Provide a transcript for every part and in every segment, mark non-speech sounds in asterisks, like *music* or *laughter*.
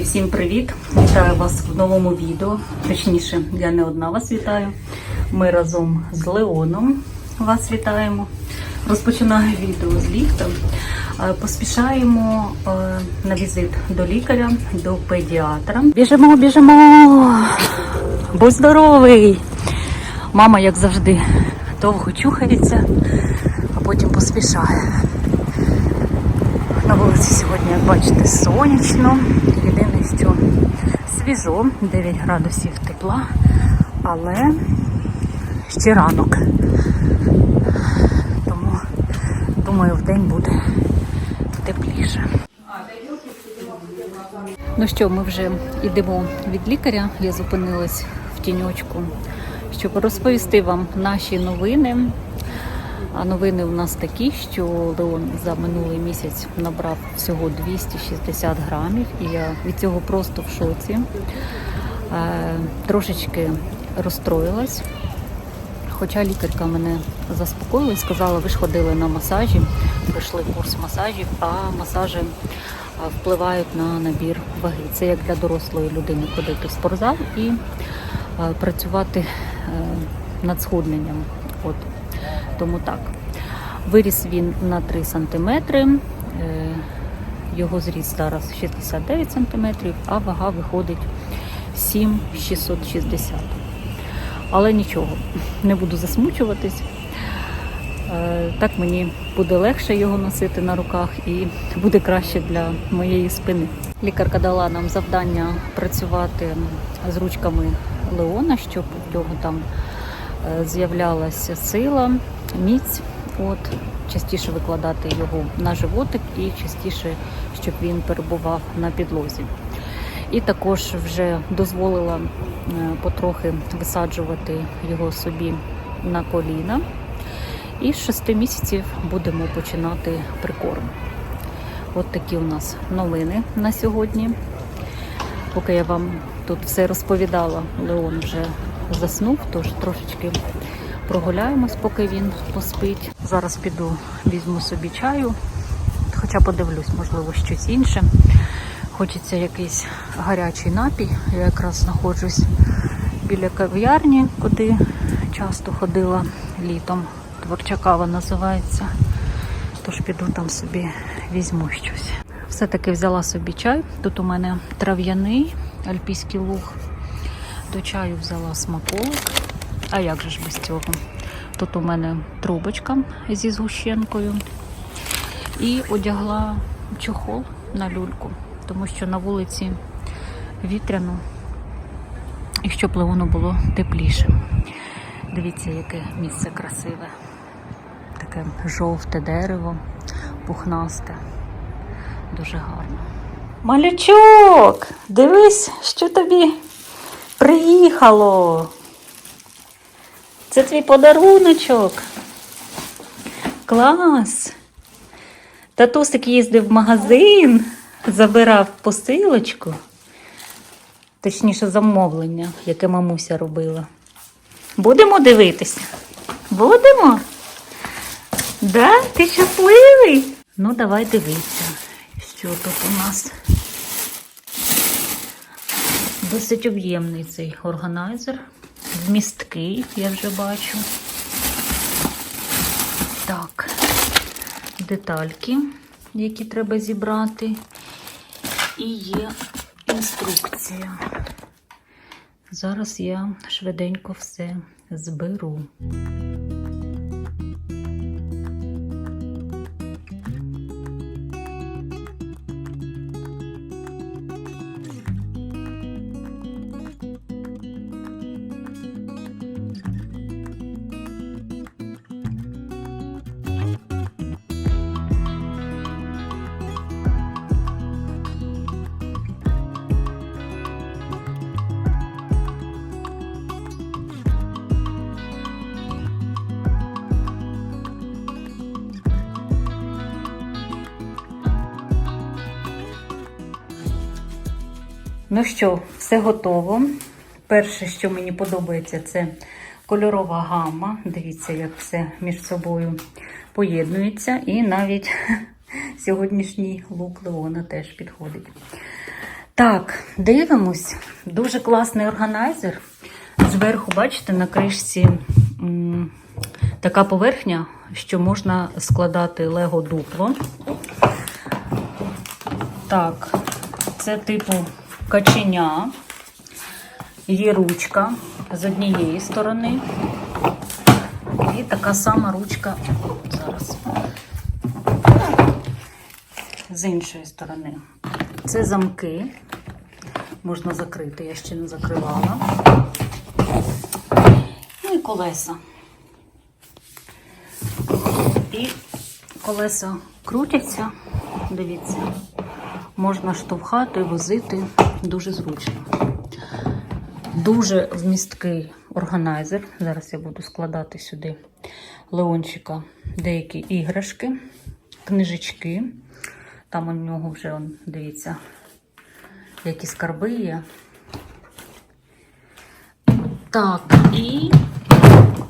Друзі, всім привіт! Вітаю вас в новому відео. Точніше, я не одна вас вітаю. Ми разом з Леоном вас вітаємо. Розпочинаю відео з ліфта. Е, Поспішаємо е, на візит до лікаря, до педіатра. Біжимо, біжимо! Будь здоровий! Мама, як завжди, довго чухається, а потім поспішає. На вулиці сьогодні, як бачите, сонячно. Єдине, що свіжо, 9 градусів тепла, але ще ранок. Тому, думаю, в день буде тепліше. Ну що, ми вже йдемо від лікаря. Я зупинилась в тіньочку, щоб розповісти вам наші новини. А новини у нас такі, що Леон за минулий місяць набрав всього 260 грамів, і я від цього просто в шоці. Е, трошечки розстроїлась. Хоча лікарка мене заспокоїла і сказала, ви ж ходили на масажі, пройшли курс масажів, а масажі впливають на набір ваги. Це як для дорослої людини ходити в спортзал і працювати е, над схудненням. От. Тому так. Виріс він на 3 сантиметри. Е, Його зріст зараз 69 сантиметрів, а вага виходить 7,660. Але нічого, не буду засмучуватись. Е, Так мені буде легше його носити на руках і буде краще для моєї спини. Лікарка дала нам завдання працювати з ручками Леона, щоб в нього там е, з'являлася сила, міць. От, частіше викладати його на животик і частіше, щоб він перебував на підлозі. І також вже дозволила е, потрохи висаджувати його собі на коліна. І з 6 місяців будемо починати прикорм. От такі у нас новини на сьогодні. Поки я вам тут все розповідала, Леон вже заснув, тож трошечки прогуляємось, поки він поспить. Зараз піду, візьму собі чаю, хоча подивлюсь, можливо, щось інше. Хочеться якийсь гарячий напій. Я якраз знаходжусь біля кав'ярні, куди часто ходила літом. Творча кава називається. Тож піду там собі візьму щось. Все-таки взяла собі чай. Тут у мене трав'яний альпійський луг. До чаю взяла смаколик. А як же ж без цього? Тут у мене трубочка зі згущенкою. І одягла чохол на люльку, тому що на вулиці вітряно, і щоб воно було тепліше. Дивіться, яке місце красиве. Таке жовте дерево, пухнасте. Дуже гарно. Малючок! Дивись, що тобі приїхало. Це твій подаруночок. Клас! Татусик їздив в магазин, забирав посилочку, точніше, замовлення, яке мамуся робила. Будемо дивитися? Будемо? Да? Ти щасливий? Ну, давай дивитися, що тут у нас. Досить об'ємний цей органайзер. Вмісткий, я вже бачу. Так, детальки, які треба зібрати. І є інструкція. Зараз я швиденько все зберу. Ну що, все готово. Перше, що мені подобається, це кольорова гама. Дивіться, як все між собою поєднується. І навіть *laughs* сьогоднішній лук Леона теж підходить. Так, дивимось. Дуже класний органайзер. Зверху, бачите, на кришці м, така поверхня, що можна складати лего дупло. Так, це типу каченя. Є ручка з однієї сторони. І така сама ручка зараз. З іншої сторони. Це замки. Можна закрити, я ще не закривала. Ну і колеса. І колеса крутяться, дивіться, можна штовхати, возити дуже зручно. Дуже вмісткий органайзер. Зараз я буду складати сюди Леончика деякі іграшки, книжечки. Там у нього вже, он, дивіться, які скарби є. Так, і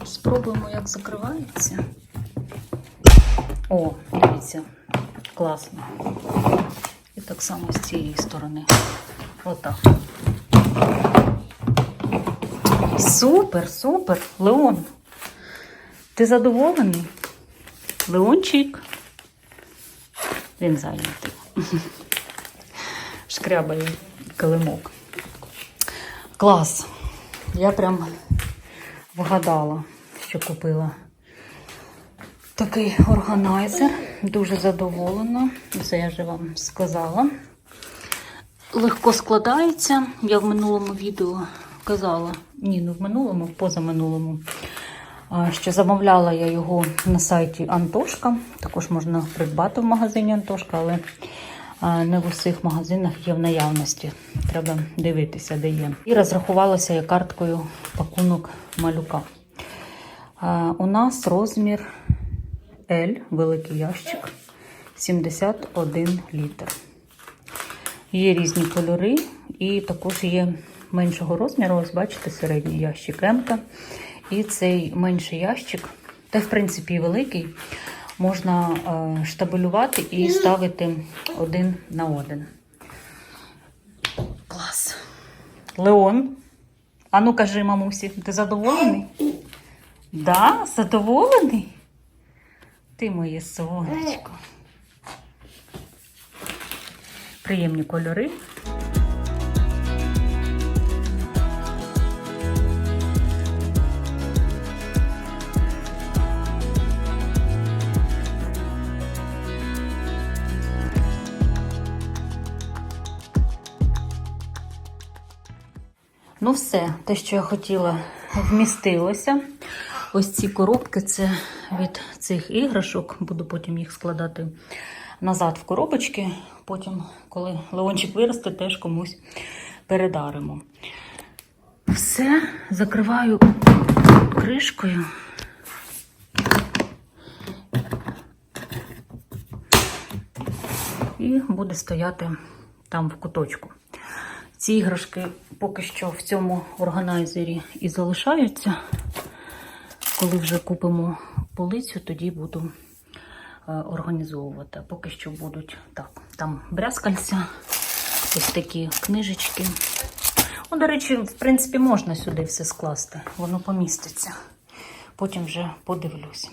спробуємо, як закривається. О, дивіться, класно. І так само з цієї сторони. Отак. Супер, супер, Леон. Ти задоволений? Леончик. Він зайнятий. Шкрябає килимок. Клас. Я прям вгадала, що купила такий органайзер. Дуже задоволена. Це я вже вам сказала. Легко складається. Я в минулому відео казала, ні, не в минулому, в позаминулому, що замовляла я його на сайті Антошка. Також можна придбати в магазині Антошка, але не в усіх магазинах є в наявності. Треба дивитися, де є. І розрахувалася я карткою пакунок малюка. У нас розмір L, великий ящик, 71 літр. Є різні кольори, і також є меншого розміру. Ось бачите, середній ящик М. І цей менший ящик, та в принципі і великий, можна е, штабелювати і ставити один на один. Клас. Леон. А ну кажи, мамусі, ти задоволений? Да, задоволений? Ти моє сонечко. Приємні кольори. Ну, все, те, що я хотіла, вмістилося. Ось ці коробки це від цих іграшок. Буду потім їх складати назад в коробочки. Потім, коли Леончик виросте, теж комусь передаримо. Все, закриваю кришкою. І буде стояти там в куточку. Ці іграшки поки що в цьому органайзері і залишаються. Коли вже купимо полицю, тоді буду е, організовувати. Поки що будуть так. Там брязкальця, ось такі книжечки. Ну, до речі, в принципі, можна сюди все скласти, воно поміститься. Потім вже подивлюсь.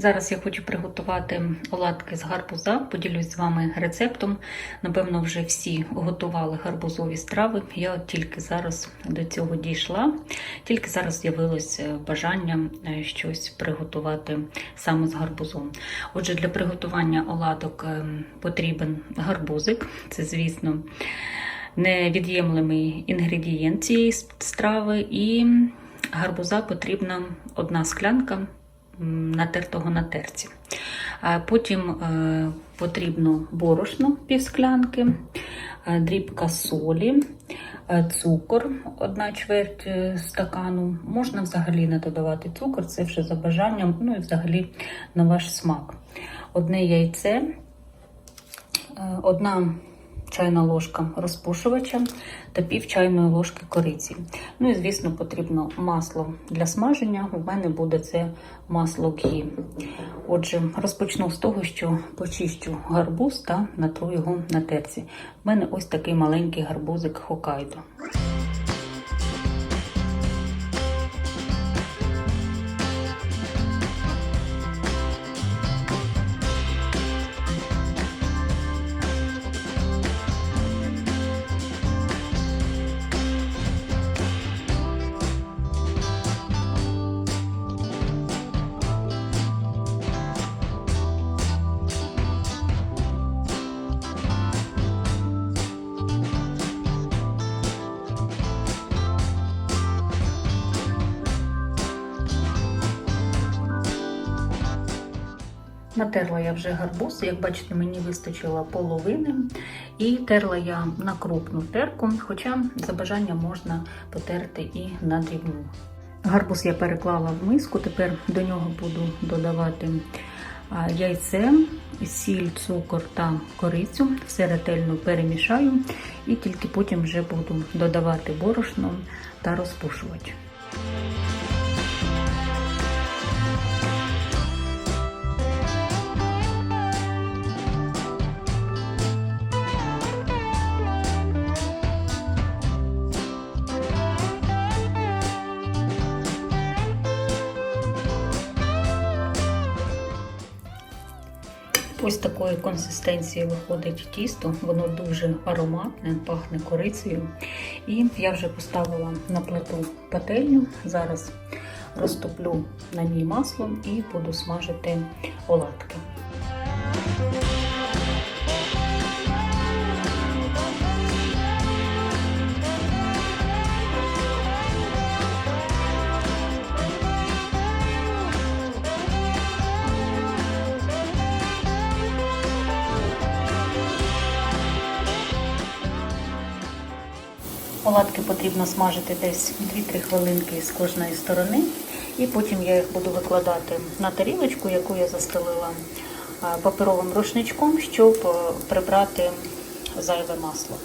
Зараз я хочу приготувати оладки з гарбуза. Поділюсь з вами рецептом. Напевно, вже всі готували гарбузові страви. Я тільки зараз до цього дійшла. Тільки зараз з'явилось е, бажання е, щось приготувати саме з гарбузом. Отже, для приготування оладок е, потрібен гарбузик. Це, звісно, невід'ємлемий інгредієнт цієї страви. І гарбуза потрібна одна склянка натертого на терці. Потім е, потрібно борошно півсклянки, е, дрібка солі, е, цукор, одна чверть стакану. Можна взагалі не додавати цукор, це вже за бажанням, ну і взагалі на ваш смак. Одне яйце, одна чайна ложка розпушувача та пів чайної ложки кориці. Ну і, звісно, потрібно масло для смаження. У мене буде це масло гі. Отже, розпочну з того, що почищу гарбуз та натру його на терці. У мене ось такий маленький гарбузик Хокайдо. Вже гарбуз, як бачите, мені вистачило половини. І терла я на крупну терку, хоча за бажанням можна потерти і на дрібну. Гарбуз я переклала в миску, тепер до нього буду додавати яйце, сіль, цукор та корицю. Все ретельно перемішаю і тільки потім вже буду додавати борошно та розпушувач. Ось такої консистенції виходить тісто, воно дуже ароматне, пахне корицею. І я вже поставила на плиту пательню. Зараз розтоплю на ній масло і буду смажити оладки. Оладки потрібно смажити десь 2-3 хвилинки з кожної сторони, і потім я їх буду викладати на тарілочку, яку я застелила паперовим рушничком, щоб е, прибрати зайве масло.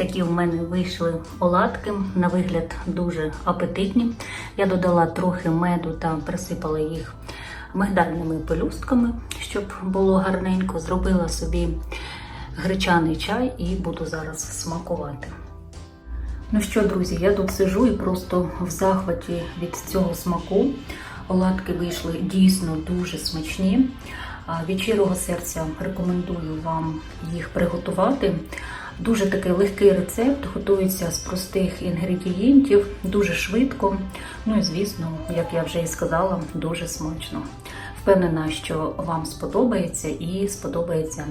Такі в мене вийшли оладки, на вигляд дуже апетитні. Я додала трохи меду та присипала їх мигдальними пелюстками, щоб було гарненько. Зробила собі гречаний чай і буду зараз смакувати. Ну що, друзі, я тут сижу і просто в захваті від цього смаку. Оладки вийшли дійсно дуже смачні. Від щирого серця рекомендую вам їх приготувати. Дуже такий легкий рецепт, готується з простих інгредієнтів, дуже швидко. Ну і звісно, як я вже і сказала, дуже смачно. Впевнена, що вам сподобається і сподобається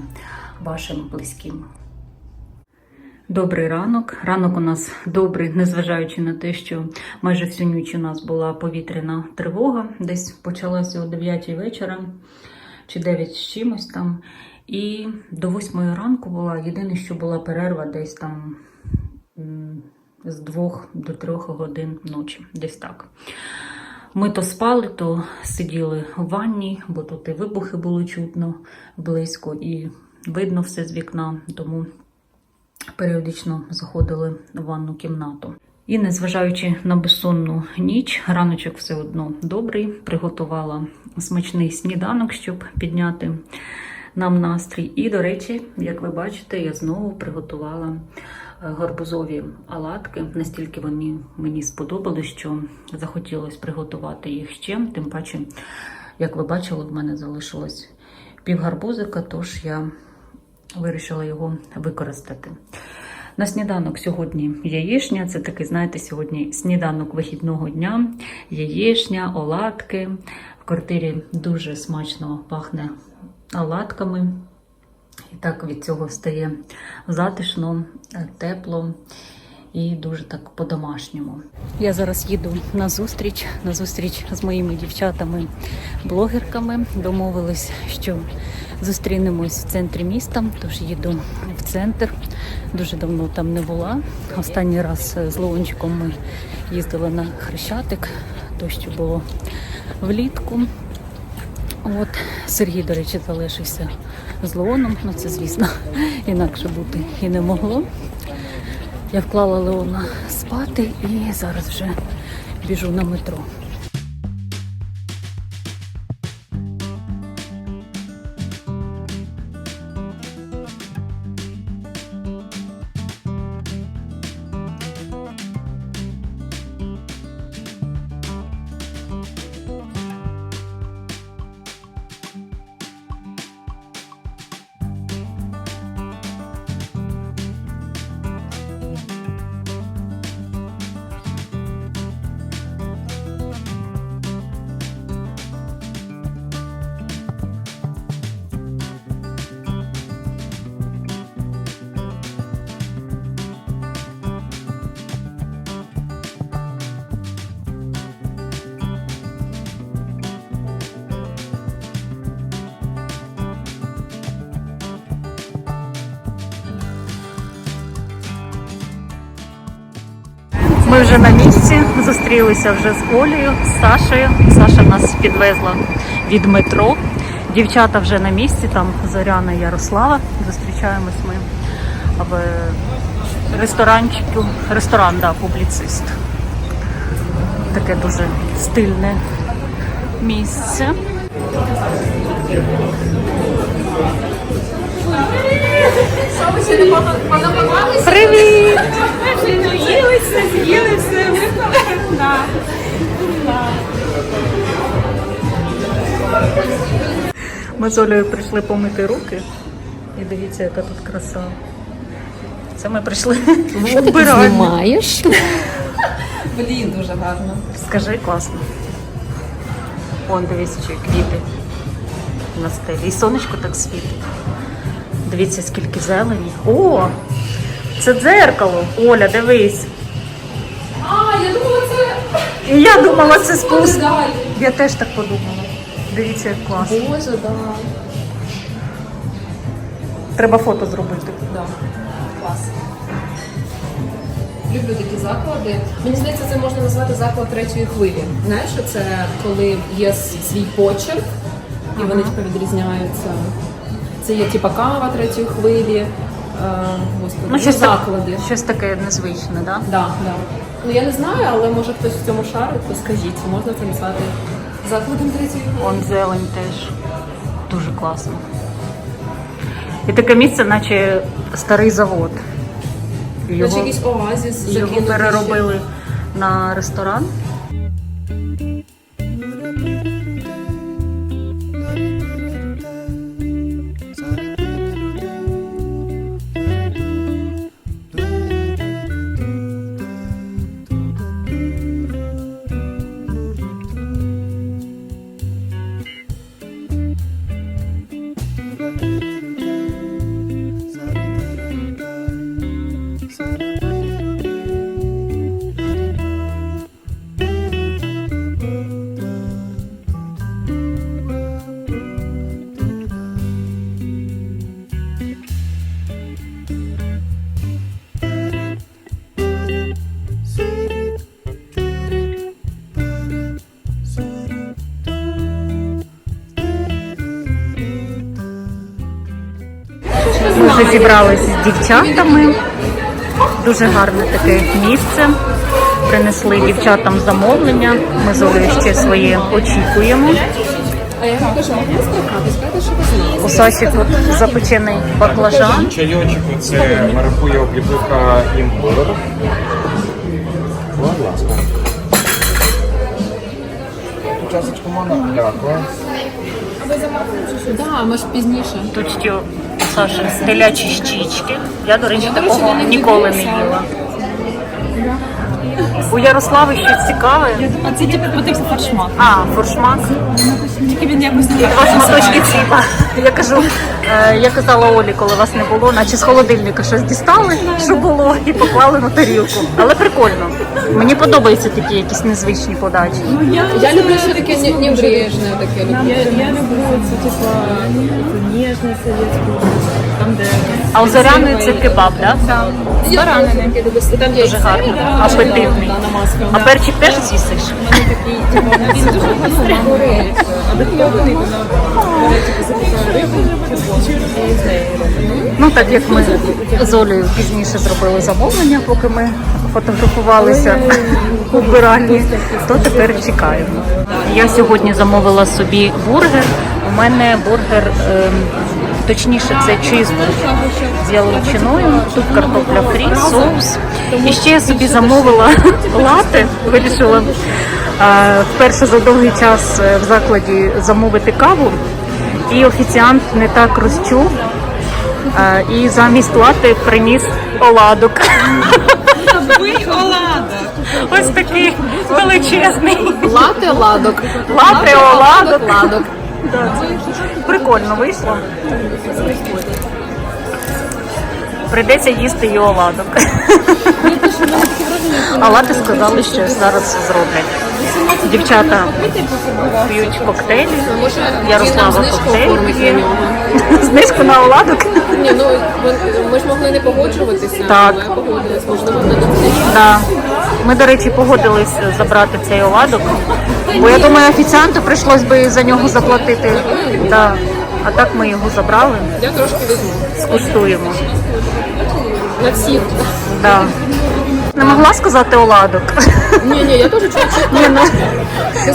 вашим близьким. Добрий ранок. Ранок у нас добрий, незважаючи на те, що майже всю ніч у нас була повітряна тривога, десь почалася о 9 вечора чи 9 з чимось там. І до 8 ранку була єдине, що була перерва десь там з 2 до 3 годин ночі, десь так. Ми то спали, то сиділи в ванні, бо тут і вибухи було чутно близько, і видно все з вікна, тому періодично заходили в ванну кімнату. І незважаючи на безсонну ніч, раночок все одно добрий. Приготувала смачний сніданок, щоб підняти нам настрій. І, до речі, як ви бачите, я знову приготувала гарбузові оладки. Настільки вони мені сподобались, що захотілося приготувати їх ще. Тим паче, як ви бачили, в мене залишилось пів гарбузика, тож я вирішила його використати. На сніданок сьогодні яєшня. Це такий, знаєте, сьогодні сніданок вихідного дня, яєшня, оладки. В квартирі дуже смачно пахне оладками. І так від цього стає затишно, тепло і дуже так по-домашньому. Я зараз їду на зустріч, на зустріч з моїми дівчатами-блогерками. Домовились, що зустрінемось в центрі міста, тож їду в центр. Дуже давно там не була. Останній раз з Леончиком ми їздили на Хрещатик, то що було влітку. От Сергій, до речі, залишився з Леоном. Ну це, звісно, *laughs* інакше бути і не могло. Я вклала Леона спати і зараз вже біжу на метро. Вже на місці, зустрілися вже з Олею, з Сашею. Саша нас підвезла від метро. Дівчата вже на місці, там Зоряна Ярослава. Зустрічаємось ми в ресторанчику. Ресторан, да, публіцист. Таке дуже стильне місце. Привіт! Наїлися, з'їли все. Да. Ми з Олею прийшли помити руки. І дивіться, яка тут краса. Це ми прийшли в вбиральню. Знімаєш? Блін, дуже гарно. Скажи, класно. Вон, дивіться, що квіти на стелі. І сонечко так світить. Дивіться, скільки зелені. О! Це дзеркало. Оля, дивись. А, я думала, це І я думала, це спуск. Я теж так подумала. Дивіться, як класно. Боже, да. Треба фото зробити. Да. Клас. Люблю такі заклади. Мені здається, це можна назвати заклад третьої хвилі. Знаєш, що це коли є свій почерк, і вони типу, відрізняються. Це є типа кава третьої хвилі. Е, господи, Ну, щось, так- щось таке незвичне, так? Да? Да, да. Ну я не знаю, але може хтось в цьому шарить, то скажіть, можна це назвати закладом третьої хвилі. Вон зелень теж. Дуже класно. І таке місце, наче старий завод. Наче Його, якийсь оазіс його переробили на ресторан. Зібралися з дівчатами. Дуже гарне таке місце. Принесли дівчатам замовлення. Ми з Олею ще своє очікуємо. А ви. У Саші тут запечений баклажан. Чайочок це маракуя обліпиха імбир. Будь ласка. Часочку можна? Дякую. Да, ми ж пізніше. Тут ще у Саші телячі щічки. Я, до речі, такого ніколи не їла. У Ярослави щось цікаве. А це типу подивився фаршмак. А, форшмак. Тільки він якось не Два шматочки хліба. Я кажу, е, я казала Олі, коли вас не було, наче з холодильника щось дістали, що було, і поклали на тарілку. Але прикольно. Мені подобаються такі якісь незвичні подачі. Я люблю ще таке небрежне таке. Я, я люблю це типу ніжний совєтську, там де А у Зоряної це кебаб, так? Да? Люблю. Там Дуже гарно, апетитний. А перчик теж з'їсиш? він дуже з робить. Ну так як ми з Олею пізніше зробили замовлення, поки ми фотографувалися у вбиральні, то тепер чекаємо. Я сьогодні замовила собі бургер. У мене бургер, ем, точніше, це чизбургер з яловичиною, тут картопля фрі, соус. І ще я собі замовила *laughs* лати, вирішила вперше за довгий час е, в закладі замовити каву. І офіціант не так розчув, і замість лати приніс оладок. Ось такий величезний. Лате ладок. Лате, оладок. Да, Прикольно вийшло. Прийдеться їсти і оладок. А лати сказали, що зараз все зроблять. Дівчата п'ють коктейлі. Ярослава нам знижку на. Оладок. Ні, ну ми, ми ж могли не погоджуватися, Так. але погодились. Можливо, не. Да. Ми, до речі, погодились забрати цей оладок. Бо я думаю, офіціанту прийшлось би за нього заплатити. Да. А так ми його забрали, Я трошки візьму. скуштуємо. На всіх. Да. Не могла сказати оладок. Ні, ні, я теж Ні, ну,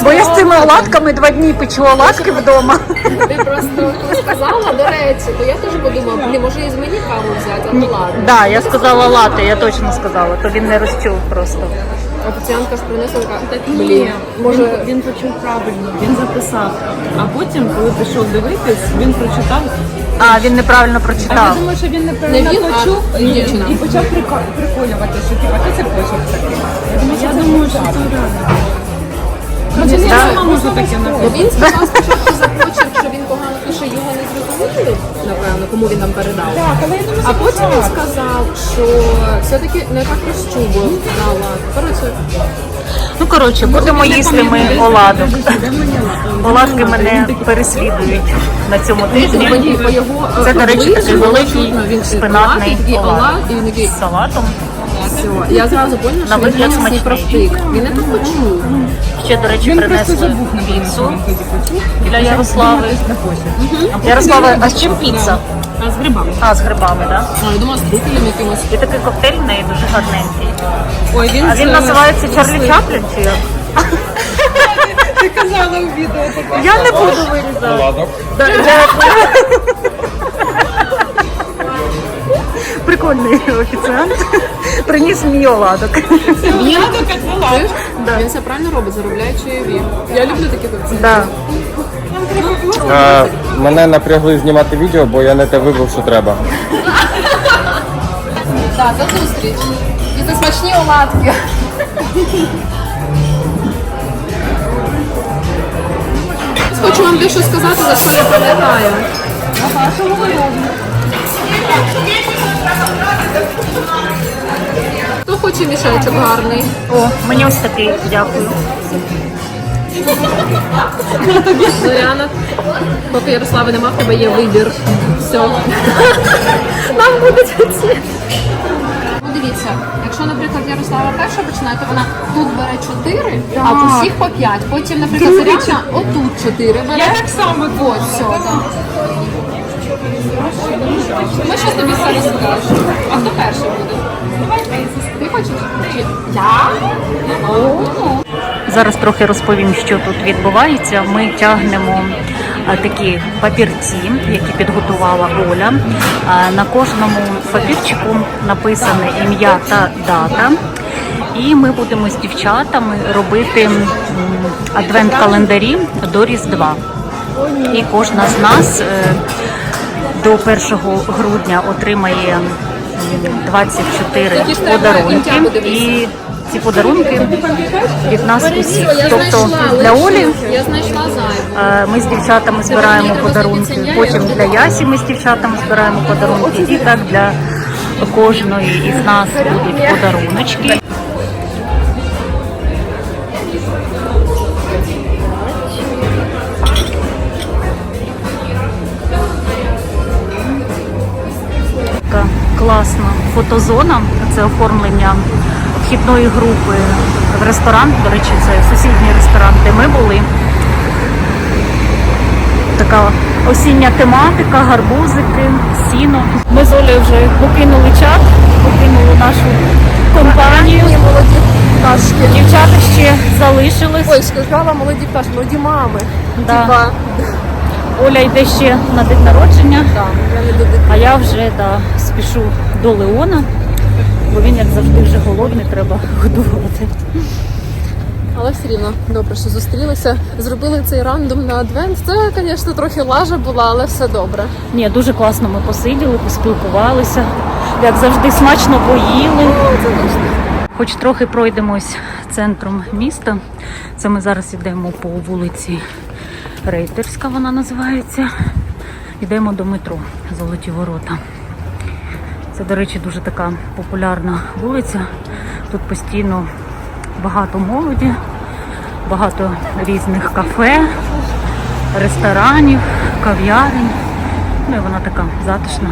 бо я з цими оладками два дні печу оладки вдома. Ти просто сказала, до речі, то я теж подумала, блін, може і з мені каву взяти, а ну ладно. Да, я сказала лати, я точно сказала, то він не розчув просто. Офіціантка ж принесла така, Ні, блін, може... він, він почув правильно, він записав. А потім, коли пішов дивитись, він прочитав. А, він неправильно А я прочитав. думаю, що він Не неправильно він, а почув і, і почав приколювати, що типа ти це почав такий. Я думаю, що це реально. Хоча я сама можу таке написати. він сказав спочатку *laughs* за що він погано пише, його не зрозуміли, напевно, кому він нам передав. А потім він сказав, що все-таки не так розчубив на лад. Коротше, Ну, коротше, будемо їсти ми оладок. Оладки мене переслідують на цьому тижні. по його Це, до речі, такий великий оладок. олад, і він такий, З салатом. Все. Я зразу поняла, що він свій смачний. провтик. Він не так почув. Ще, до речі, принесли піцу для Ярослави. Ярослава, а з чим піца? А з грибами. А, з грибами, так? А, я думала, з трупелем якимось. І такий коктейль в неї дуже гарненький. Ой, він, А він називається Чарлі Чаплін чи як? Ти казала у відео таке. Я не буду вирізати. Оладок. Да, дякую. Прикольний офіціант. Приніс мій оладок. Він, Чуєш? він все правильно робить, заробляє чайові. Я люблю такі коктейлі. Да. Мене напрягли знімати відео, бо я не те вибрав, що треба. Так, до зустріч. І за смачні оладки. Хочу вам дещо сказати, за що я пам'ятаю. Хто хоче мішечок гарний? О, мені ось такий, дякую. Зоряна, поки Ярослави нема, в тебе є вибір. Все. Нам будуть ці. Ну, дивіться, якщо, наприклад, Ярослава перша починає, то вона тут бере 4, а в усіх по 5. Потім, наприклад, Зоряна отут 4 бере. Я так само От, все, так. Ми щось тобі все розкажемо. А хто перший буде? Ти хочеш? Чи- Я? Зараз трохи розповім, що тут відбувається. Ми тягнемо такі папірці, які підготувала Оля. На кожному папірчику написане ім'я та дата. І ми будемо з дівчатами робити адвент-календарі до Різдва. І кожна з нас е, до 1 грудня отримає м, 24 Тоді ж треба подарунки. І ці подарунки від нас усіх. Тобто для Олі е, ми з дівчатами збираємо подарунки. Потім для Ясі ми з дівчатами збираємо подарунки. І так для кожної із нас будуть подаруночки. Фотозона. Це оформлення вхідної групи в ресторан. До речі, це сусідній ресторан, де ми були. Така осіння тематика, гарбузики, сіно. Ми з Олею вже покинули чат, покинули нашу компанію. молоді пташки. Дівчата ще залишились. Ой, сказала молоді пташки, молоді мами. Да. Типа, Оля йде ще на день народження. да, я не А я вже да, спішу до Леона, бо він, як завжди, вже голодний, треба годувати. Але все рівно добре, що зустрілися. Зробили цей рандом на адвент. Це, звісно, трохи лажа була, але все добре. Ні, дуже класно ми посиділи, поспілкувалися. Як завжди, смачно поїли. Хоч трохи пройдемось центром міста. Це ми зараз йдемо по вулиці Рейтерська, вона називається. Йдемо до метро Золоті Ворота. Це, до речі, дуже така популярна вулиця. Тут постійно багато молоді, багато різних кафе, ресторанів, кав'ярень. Ну і вона така затишна.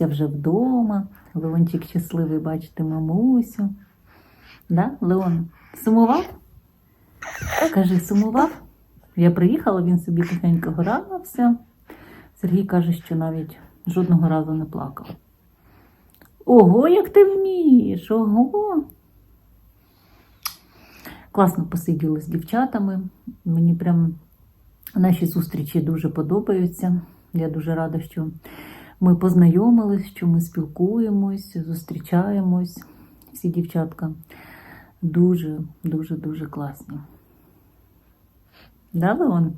Мамуся вже вдома. Леончик щасливий бачити мамусю. Да, Леон, сумував? Кажи, сумував? Я приїхала, він собі тихенько грався. Сергій каже, що навіть жодного разу не плакав. Ого, як ти вмієш! Ого! Класно посиділи з дівчатами. Мені прям наші зустрічі дуже подобаються. Я дуже рада, що ми познайомились, що ми спілкуємось, зустрічаємось. Всі дівчатка дуже, дуже, дуже класні. Да, Леон?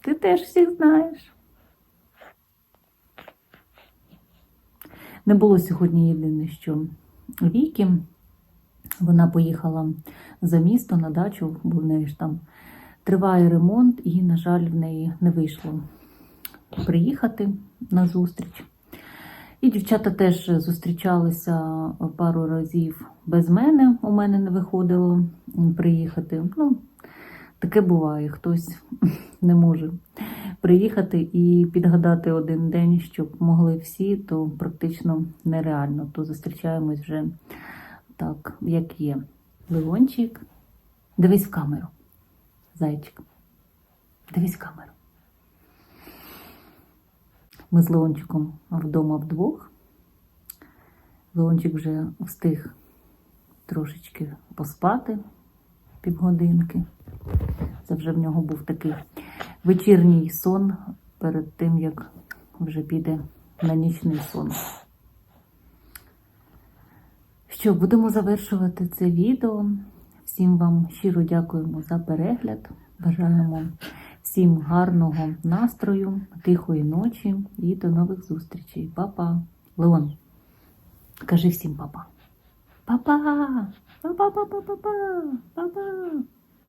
Ти теж всіх знаєш. Не було сьогодні єдине, що Вікі. Вона поїхала за місто на дачу, бо в неї ж там триває ремонт, і, на жаль, в неї не вийшло приїхати на зустріч. І дівчата теж зустрічалися пару разів без мене. У мене не виходило приїхати. Ну, таке буває, хтось *laughs* не може приїхати і підгадати один день, щоб могли всі, то практично нереально. То зустрічаємось вже так, як є. Леончик, дивись в камеру. Зайчик, дивись в камеру. Ми з Леончиком вдома вдвох. Леончик вже встиг трошечки поспати півгодинки. Це вже в нього був такий вечірній сон перед тим, як вже піде на нічний сон. Що, будемо завершувати це відео. Всім вам щиро дякуємо за перегляд. Бажаємо всім гарного настрою, тихої ночі і до нових зустрічей. Па-па. Леон, кажи всім папа. Па-па! Па-па-па-па-па-па! Па-па!